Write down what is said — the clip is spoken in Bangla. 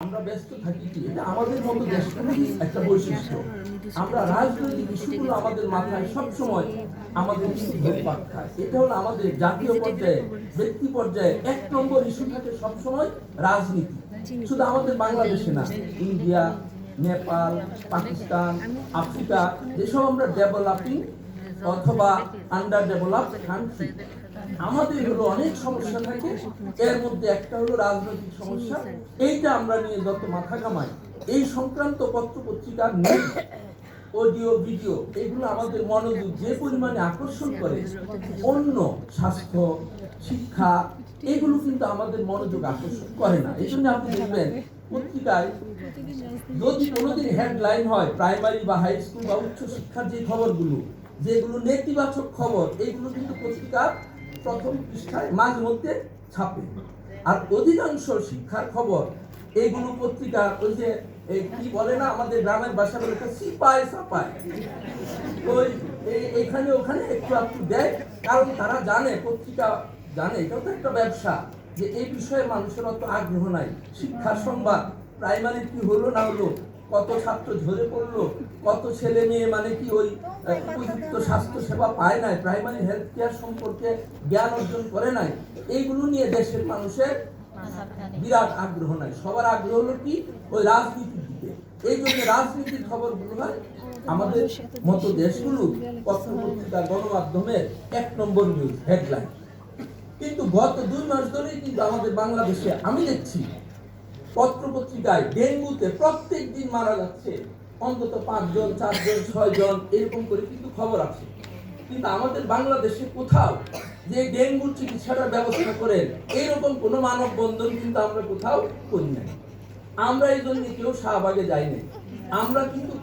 আমরা ব্যস্ত থাকি কি? এটা আমাদের মতো একটা বৈশিষ্ট্য। আমরা রাজনৈতিক ইস্যুগুলো আমাদের মাথায় আমাদের খায় এটা হলো আমাদের জাতীয় পর্যায়ে, ব্যক্তি পর্যায়ে এক নম্বর ইস্যু থাকে সবসময় রাজনীতি। শুধু আমাদের বাংলাদেশে না, ইন্ডিয়া, নেপাল, পাকিস্তান, আফ্রিকা, যেসব আমরা ডেভেলপিং অথবা আন্ডার ডেভেলপ কান্ট্রি আমাদের হলো অনেক সমস্যা থাকে। এর মধ্যে একটা হলো রাজনৈতিক সমস্যা। এইটা আমরা নিয়ে যত মাথা কামাই এই সংক্রান্ত পত্র পত্রিকার নিউজ অডিও ভিডিও এগুলো আমাদের মনোযোগ যে পরিমাণে আকর্ষণ করে অন্য স্বাস্থ্য শিক্ষা এগুলো কিন্তু আমাদের মনোযোগ আকর্ষণ করে না। এই জন্য আপনি দেখবেন পত্রিকায় যদি কোনোদিন হেডলাইন হয় প্রাইমারি বা হাই স্কুল বা উচ্চ শিক্ষার যে খবরগুলো যেগুলো নেতিবাচক খবর এইগুলো কিন্তু পত্রিকার প্রথম পৃষ্ঠায় মাঝে মধ্যে ছাপে। আর অধিকাংশ শিক্ষার খবর এইগুলো পত্রিকার ওই যে কি বলে না আমাদের গ্রামের ভাষা বলে সিপায় সাপায় ওই এইখানে, ওখানে একটু একটু দেয়, কারণ তারা জানে, পত্রিকা জানে, এটাও তো একটা ব্যবসা, যে এই বিষয়ে মানুষের অত আগ্রহ নাই। শিক্ষার সংবাদ প্রাইমারি কি হলো না হলো কত ছাত্র ঝরে পড়ল, কত ছেলে মেয়ে মানে কি ওই উপযুক্ত স্বাস্থ্য সেবা পায় নাই প্রাইমারি হেলথ কেয়ার সম্পর্কে জ্ঞান অর্জন করে নাই, এইগুলো নিয়ে দেশের মানুষের বিরাট আগ্রহ নাই। সবার আগ্রহ হলো কি? ওই রাজনীতির দিকে এই জন্য রাজনীতির খবরগুলো হয়, আমাদের মতো দেশগুলো পত্র পত্রিকা গণমাধ্যমের এক নম্বর নিউজ হেডলাইন কিন্তু গত দুই মাস ধরেই কিন্তু আমাদের বাংলাদেশে আমি দেখছি পত্র পত্রিকায় ডেঙ্গুতে প্রত্যেক দিন মারা যাচ্ছে অন্তত পাঁচজন, চারজন, ছয়জন, এরকম করে কিন্তু খবর আছে। কিন্তু আমাদের বাংলাদেশে কোথাও যে ডেঙ্গুর চিকিৎসাটার ব্যবস্থা করেন এইরকম কোনো মানববন্ধন কিন্তু আমরা কোথাও করি নাই। আমরা এই জন্য কেউ শাহবাগে যাই নাই আমরা কিন্তু